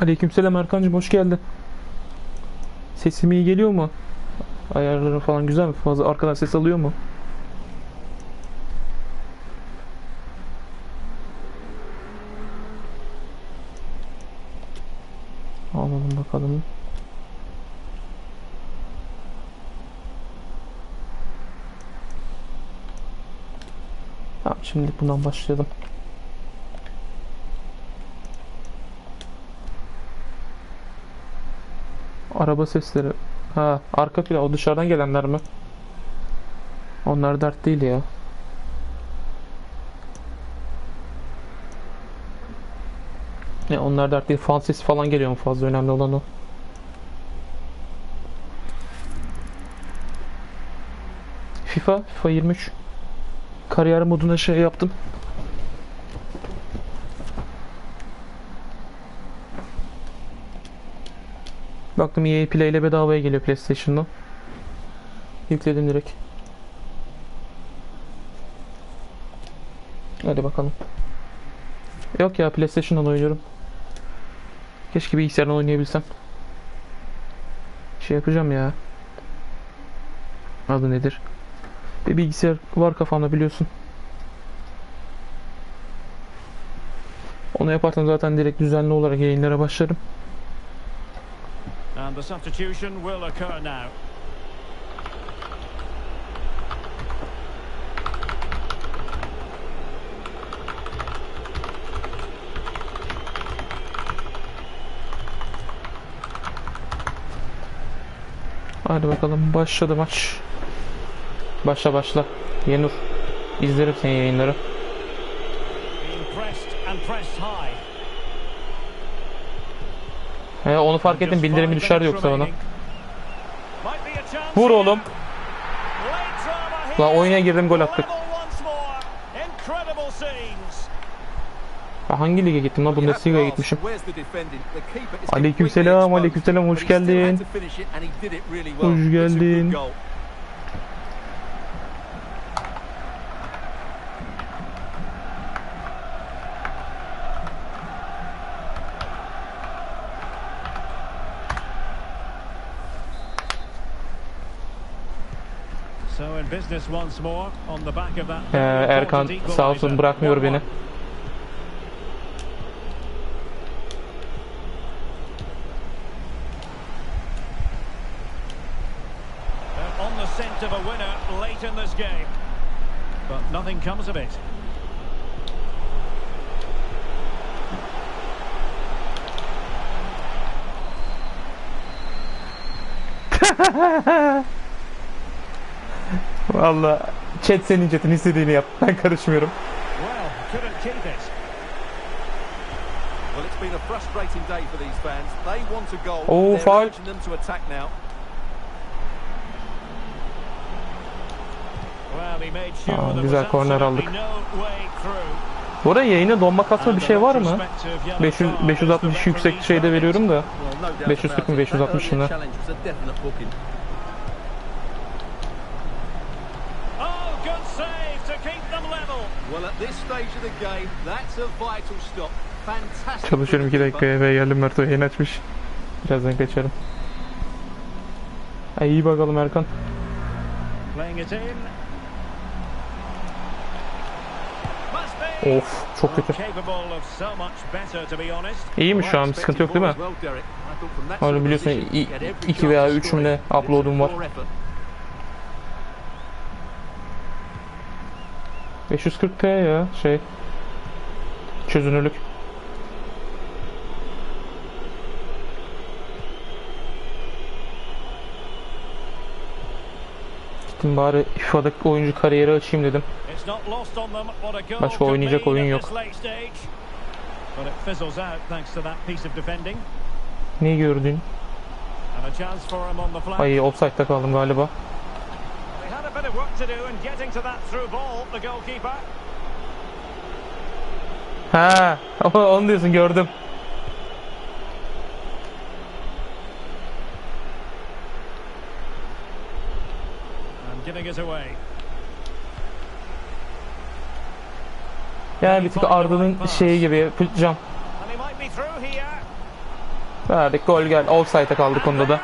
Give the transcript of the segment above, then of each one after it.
Aleykümselam Erkancığım hoş geldin. Sesim iyi geliyor mu? Ayarları falan güzel mi? Fazla arkadan ses alıyor mu? Alalım bakalım. Tamam şimdi bundan başlayalım. Araba sesleri. Ha, arka plan o dışarıdan gelenler mi? Onlar dert değil ya. Ne onlar dert değil. Fan sesi falan geliyor mu fazla önemli olan o. FIFA, FIFA 23. Kariyer moduna şey yaptım. Baktım EA Play ile bedavaya geliyor PlayStation'dan. Yükledim direkt. Hadi bakalım. Yok ya PlayStation'dan oynuyorum. Keşke bilgisayardan oynayabilsem. Şey yapacağım ya. Adı nedir? Bir bilgisayar var kafamda biliyorsun. Onu yaparsam zaten direkt düzenli olarak yayınlara başlarım. And the substitution will occur now. Hadi bakalım başladı maç. Başla başla. Yenur. İzlerim senin yayınları. Being pressed and pressed high. He, onu fark ettim bildirimi düşer yoksa bana. Vur oğlum. Here. oyuna girdim gol attık. Ya hangi lige gittim lan? Bundesliga'ya gitmişim. Aleykümselam, aleykümselam, hoş geldin. Hoş geldin. So in business once more on the back of that. Erkan sağ olsun beni. On the scent of a winner late in this game. But nothing comes of it. Valla chat senin chatin istediğini yap. Ben karışmıyorum. Oo faul. Oh, Aa, güzel korner aldık. Bu arada yayına donma kasma bir şey var mı? 500, 560 yüksek şeyde veriyorum da. 540 mı 560'ında. Çalışıyorum 2 from the dakikaya eve geldim Merto yayın açmış. Birazdan kaçarım. Ay iyi bakalım Erkan. Of çok kötü. Capable of so much better to be honest. İyi mi şu an? Sıkıntı yok değil mi? Well, Derek. I thought from that Onu sort of biliyorsun, position, i- he had every iki veya chance to üç score mü ne it. But it's a upload'um var. poor effort. 540p ya şey. Çözünürlük. Gittim bari FIFA'daki oyuncu kariyeri açayım dedim. Başka oynayacak oyun yok. Ne gördün? Ay offside'da kaldım galiba. Of work to do in getting to that through ball, the goalkeeper. Ha, onu diyorsun gördüm. And giving it away. Yani bir tık Arda'nın şeyi gibi cam. And. Verdik gol gel. Offside'e kaldık onda da.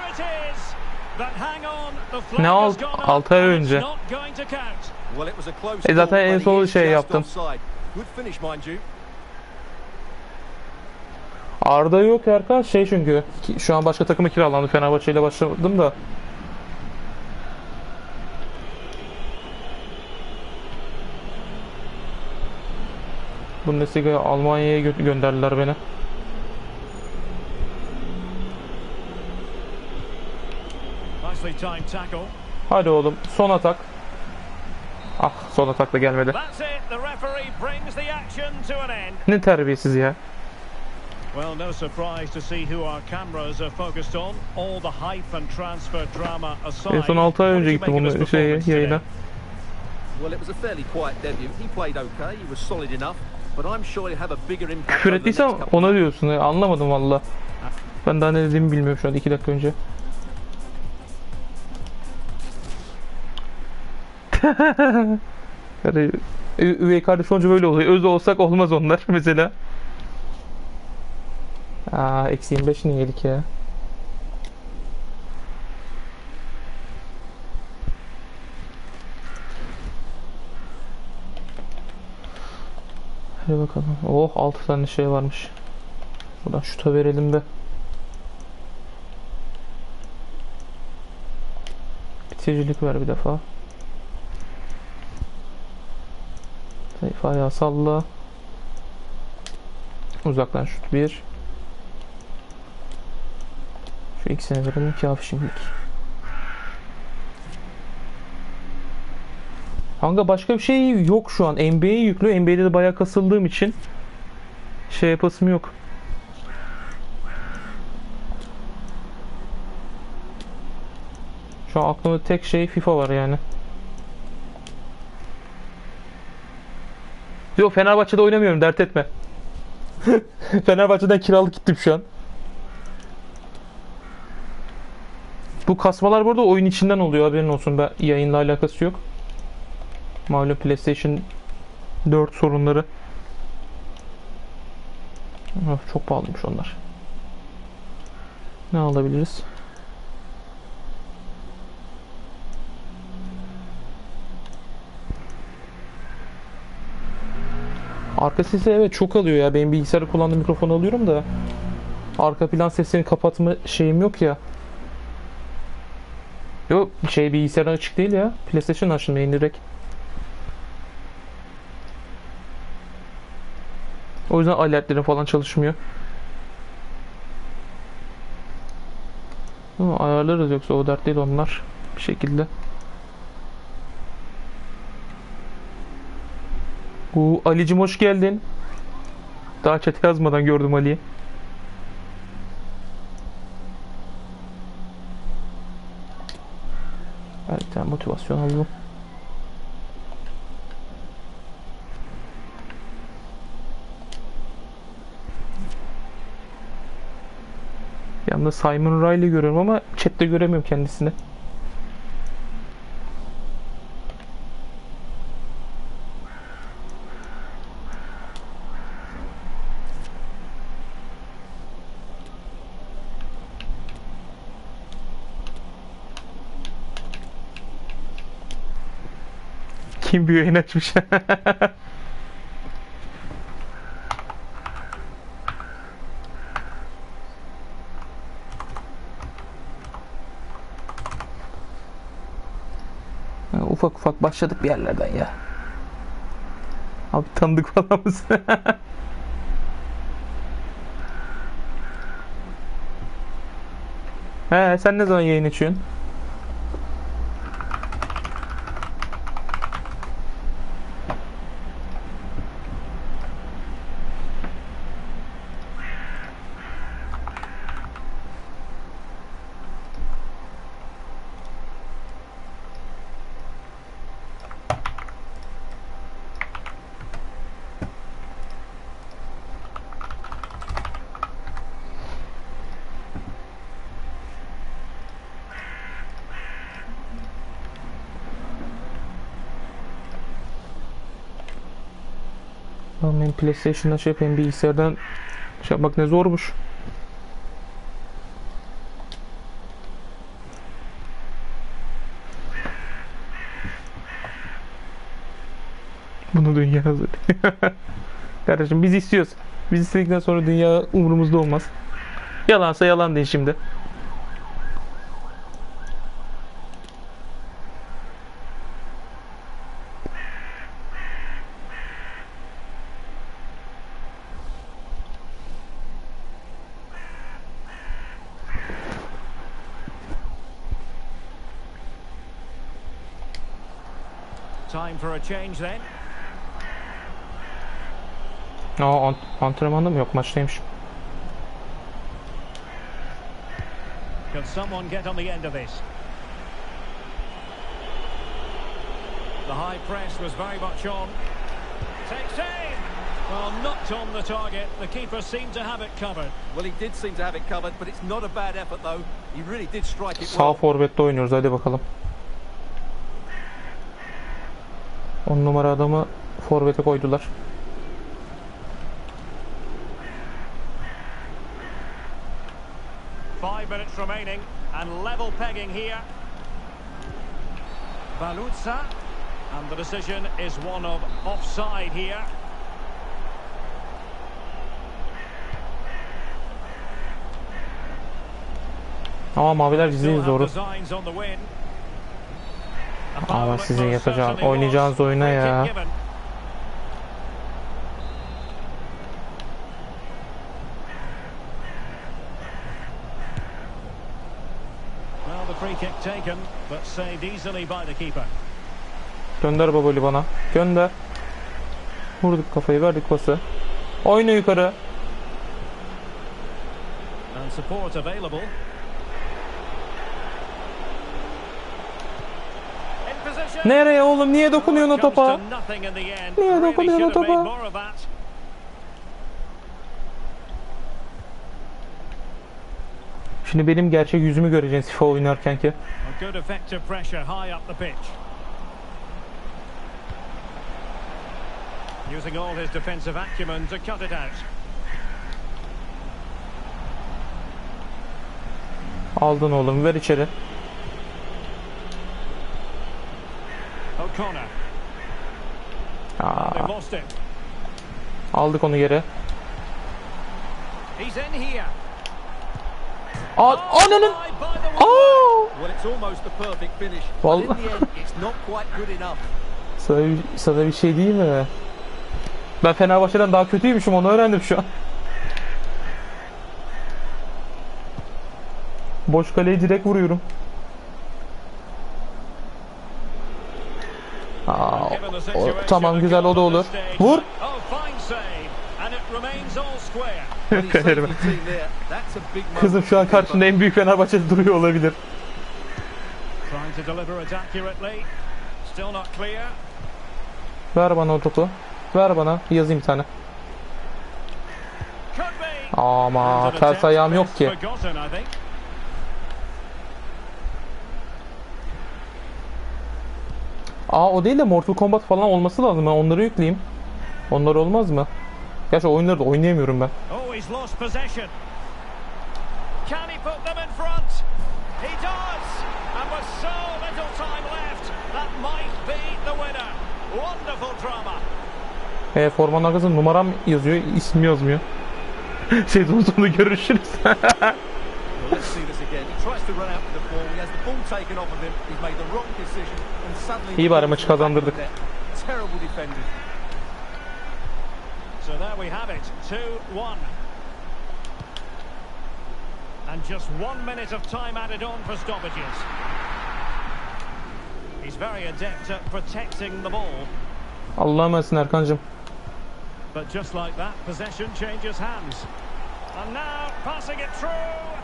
Ne oldu? Altı ay önce. E zaten en son şey yaptım. Arda yok arkadaş şey çünkü şu an başka takıma kiralandı Fenerbahçe ile başladım da Bundesliga'ya Almanya'ya gö- gönderdiler beni. Hadi oğlum son atak. Ah son atak da gelmedi. Ne terbiyesiz ya. Well, no surprise to see who our cameras are focused on. All the hype and transfer drama aside. En son 6 ay what önce did you gittim his şey yayına. Well, it was a fairly quiet debut. He played okay. He was solid enough. But I'm sure he'll have a bigger impact Küfür of ona diyorsun. Anlamadım valla. Ben daha ne dediğimi bilmiyorum şu an 2 dakika önce. yani, üvey kardeş olunca böyle oluyor. Öz olsak olmaz onlar mesela. Aa eksi 25 niye yedik ya? Hadi bakalım. Oh 6 tane şey varmış. Buradan şuta verelim de. Bitiricilik ver bir defa. Ayağı salla. Uzaktan şut bir. Şu ikisini verelim kafi şimdilik. Kanka başka bir şey yok şu an. NBA'yi yüklü. NBA'de de bayağı kasıldığım için şey yapasım yok. Şu an aklımda tek şey FIFA var yani. Yok Fenerbahçe'de oynamıyorum dert etme. Fenerbahçe'den kiralık gittim şu an. Bu kasmalar burada oyun içinden oluyor haberin olsun. Ben, yayınla alakası yok. Malum PlayStation 4 sorunları. Of, çok pahalıymış onlar. Ne alabiliriz? Arka sesi evet çok alıyor ya. Benim bilgisayarda kullandığım mikrofonu alıyorum da. Arka plan sesini kapatma şeyim yok ya. Yok şey bilgisayarın açık değil ya. PlayStation açtım yayın direkt. O yüzden aletlerim falan çalışmıyor. Ama ayarlarız yoksa o dert değil onlar bir şekilde. Bu Ali'cim hoş geldin. Daha chat yazmadan gördüm Ali'yi. Evet, tane motivasyon alalım. Yanında Simon Riley görüyorum ama chatte göremiyorum kendisini. Kim bir yayın açmış? Ufak ufak başladık bir yerlerden ya. Abi tanıdık falan mısın? He sen ne zaman yayın açıyorsun? Lan ben PlayStation'dan şey yapayım bilgisayardan şey yapmak ne zormuş. Bunu dünya hazır. Kardeşim biz istiyoruz. Biz istedikten sonra dünya umurumuzda olmaz. Yalansa yalan deyin şimdi. Time for a change then. Aa ant- antrenmanda mı yok maçtaymış. Can someone get on the end of this? The high press was very much on. Takes aim! Well, knocked on the target. The keeper seemed to have it covered. Well, he did seem to have it covered, but it's not a bad effort, though. He really did strike it Sağ well. forvette oynuyoruz hadi bakalım. 10 numara adamı forvete koydular. Five minutes remaining and level pegging here. Balutza. And the decision is one of offside here. Ama maviler Still izleyiz have doğru. designs on the win. Ama sizin yapacağınız, oynayacağınız oyuna ya. given. Well, the free kick taken, but saved easily by the keeper. Gönder Baboli bana. Gönder. Vurduk kafayı verdik pası. Oyna yukarı. And support available. Nereye oğlum? Niye dokunuyorsun o topa? Niye dokunuyorsun o topa? Şimdi benim gerçek yüzümü göreceksin FIFA oynarken ki. Using all his defensive acumen to cut it out. Aldın oğlum ver içeri. O'Connor. Aa, They've lost it. Aldık onu geri. He's in here. Aa, ananın. Way. Aa! Well, it's almost the perfect finish. But in Vallahi. the end, it's not quite good enough. Sana bir, sana bir şey diyeyim mi? Ben Fenerbahçe'den daha kötüymüşüm onu öğrendim şu an. Boş kaleyi direkt vuruyorum. Aa, Given the o- tamam güzel o da olur. Vur. Kızım şu an karşında en büyük Fenerbahçe'de duruyor olabilir. Ver bana o topu. Ver bana yazayım bir tane. Ama ters ayağım yok ki. Aa o değil de Mortal Kombat falan olması lazım. Ben onları yükleyeyim. Onlar olmaz mı? Gerçi oyunları da oynayamıyorum ben. E, formanın arkasında numaram yazıyor, ismi yazmıyor. Sezon sonu görüşürüz. Well, let's see this again. He tries to run out with the ball. He has the ball taken off of him. He's made the wrong decision. And suddenly... İyi bari maçı kazandırdık. Terrible defending. So there we have it, 2-1. And just one minute of time added on for stoppages. He's very adept at protecting the ball. Allah'a emanetsin Erkan'cığım. But just like that, possession changes hands. And now passing it through.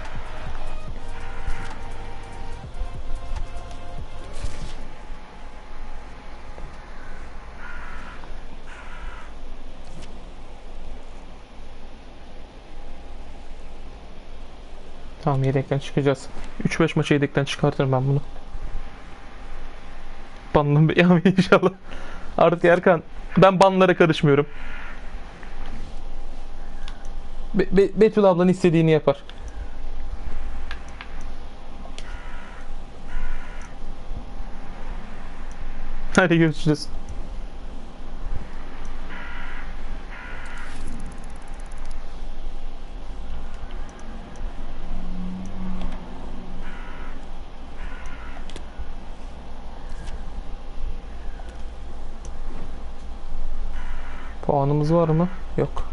Tamam yedekten çıkacağız. 3-5 maçı yedekten çıkartırım ben bunu. Banlım be ya inşallah. Artık Erkan ben banlara karışmıyorum. Be- Be- Betül ablan istediğini yapar. Hadi görüşürüz. Puanımız var mı? Yok.